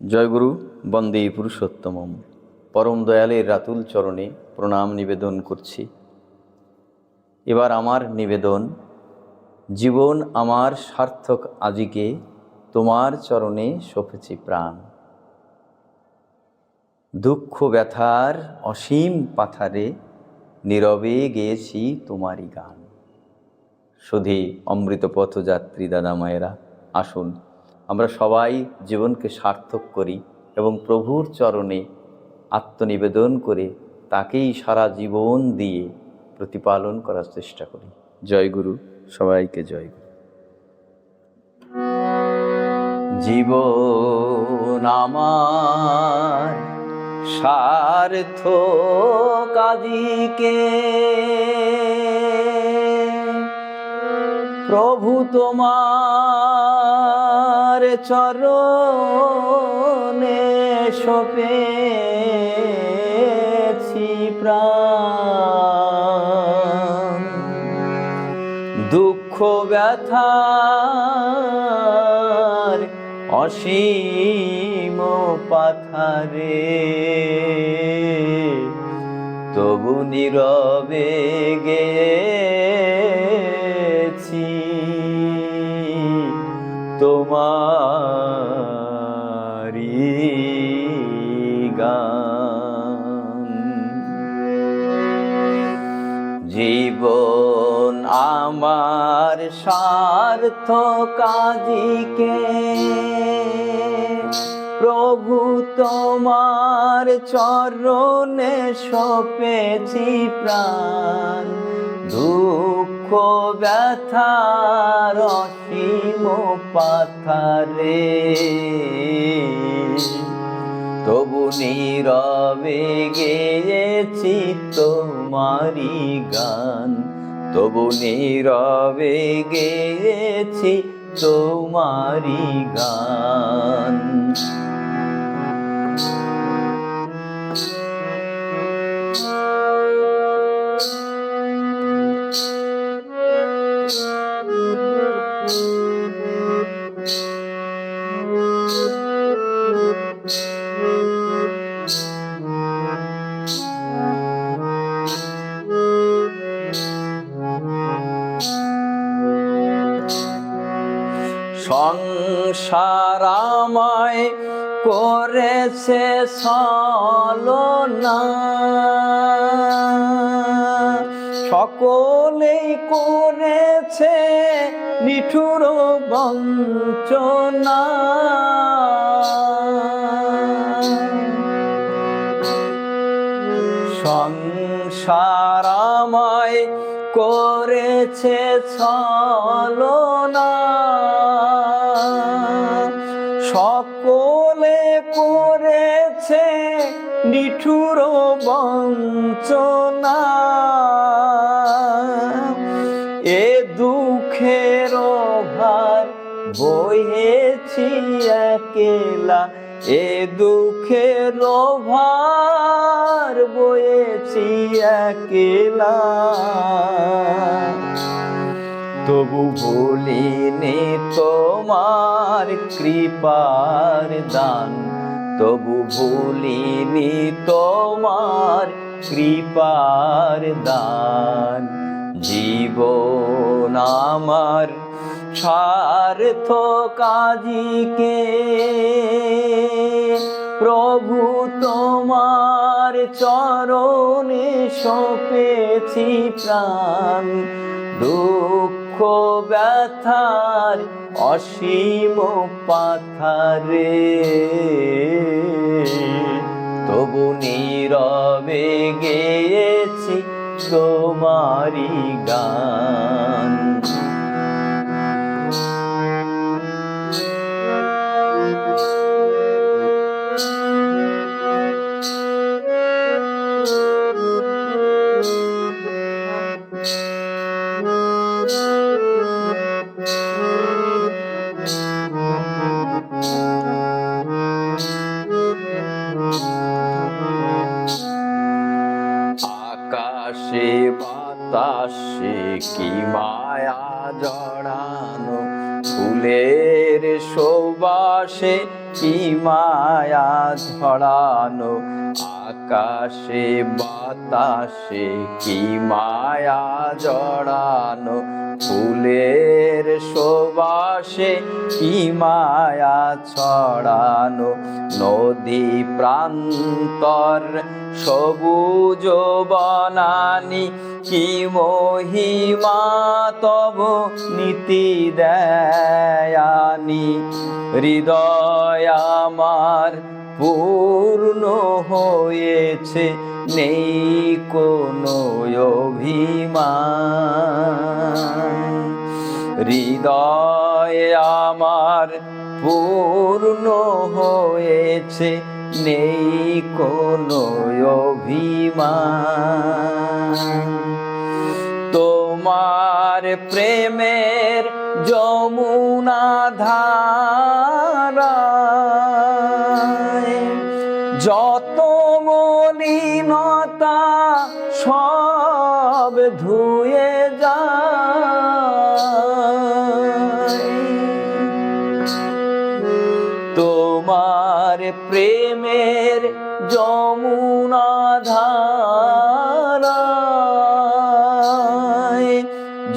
জয়গুরু বন্দে পুরুষোত্তমম। পরম দয়ালের রাতুল চরণে প্রণাম নিবেদন করছি। এবার আমার নিবেদন, জীবন আমার সার্থক আজিকে তোমার চরণে সপেছি প্রাণ। দুঃখ ব্যথার অসীম পাথারে নীরবে গেয়েছি তোমারই গান। শুধু অমৃত পথযাত্রী দাদা মায়েরা, আসুন আমরা সবাই জীবনকে সার্থক করি এবং প্রভুর চরণে আত্মনিবেদন করে তাকেই সারা জীবন দিয়ে প্রতিপালন করার চেষ্টা করি। জয় গুরু সবাইকে জয় গুরু। জীবন আমার সার্থ কাজিকে প্রভু তোমার চরণে সপেছি প্রাণ। দুঃখ ব্যথার অসীম পাথারে। তবু নীরবে গেছি তোমারি গান। জীবন আমার সার্থ কাজিকে প্রভু তোমার চরণে সপেছি প্রাণ। দুঃখ ব্যথার অসীম পাথারে। তবু নীরবে গেয়েছি তোমারি গান। তবু নীরবে গেয়েছি তোমারি গান। সংসার করেছে সলনা সকলেই করেছে নিঠুর বঞ্চনা। সংসার করেছে ছলনা। নিঠুর বঞ্চনা। এ দুঃখের ভার বইয়েছি একেলা। এ দুঃখের ভার বয়েছি একেলা। তবু ভুলিনি তোমার কৃপার দান। তবু ভুলিনি তোমার কৃপার দান। জীবন আমার সার্থ কাজিকে, প্রভু তোমার চরণে সপেছি প্রাণ। দুঃখ ব্যথার অসীম পাথারে। তবু নীরবে গেয়েছি তোমারি গান। আকাশে বাতাসে কি মায়া জড়ানো? ফুলের সৌবাসে কি মায়া ঝড়ানো আকাশে, বাতাসে কি মায়া জড়ানো? ফুলের শোবাসে কি মায়া ছড়ানো? নদী প্রান্তর সবুজ বনানি, কি মহিমা তব নীতি দেয়ানি? হৃদয় আমার পূর্ণ হয়েছে, নেই কোনো অভিমান। হৃদয় আমার পূর্ণ হয়েছে, নেই কোনো অভিমান। তোমার প্রেমের যমুনা ধারা যত মলিনতা সব ধুয়ে যায়।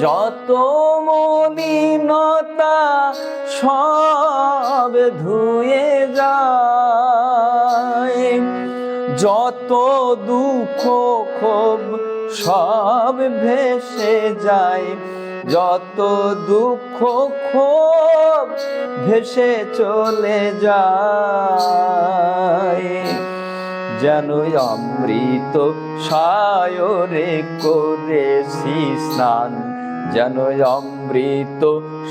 যত মলিনতা সব ধুয়ে যায়, যত দুঃখ ক্ষোভ সব ভেসে যায়, যত দুঃখ ক্ষোভ ভেসে চলে যায়। যেন অমৃত সায়রে করেছি স্নান যেন অমৃত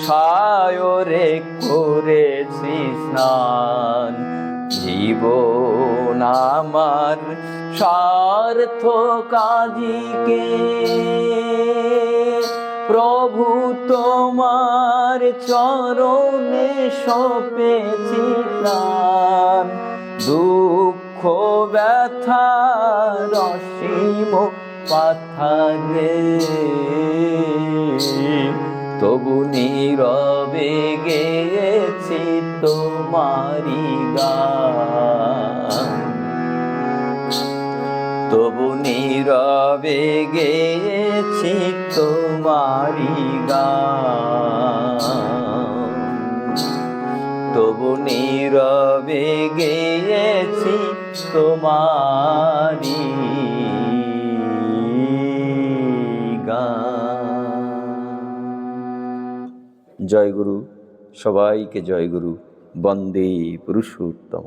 সায়রে করেছি স্নান। জীবন আমার স্বার্থ কাজিকে, প্রভু তোমার চরণে সপেছি প্রাণ। দুঃখ, ব্যথা, রসীম পাথারে তবু নীরবে গেছি তোমারি গান। তবু নীরবে গেছি তোমারি গান। তবু নীরবে গেছি তোমারি জয় গুরু সবাইকে জয় গুরু বন্দে পুরুষোত্তম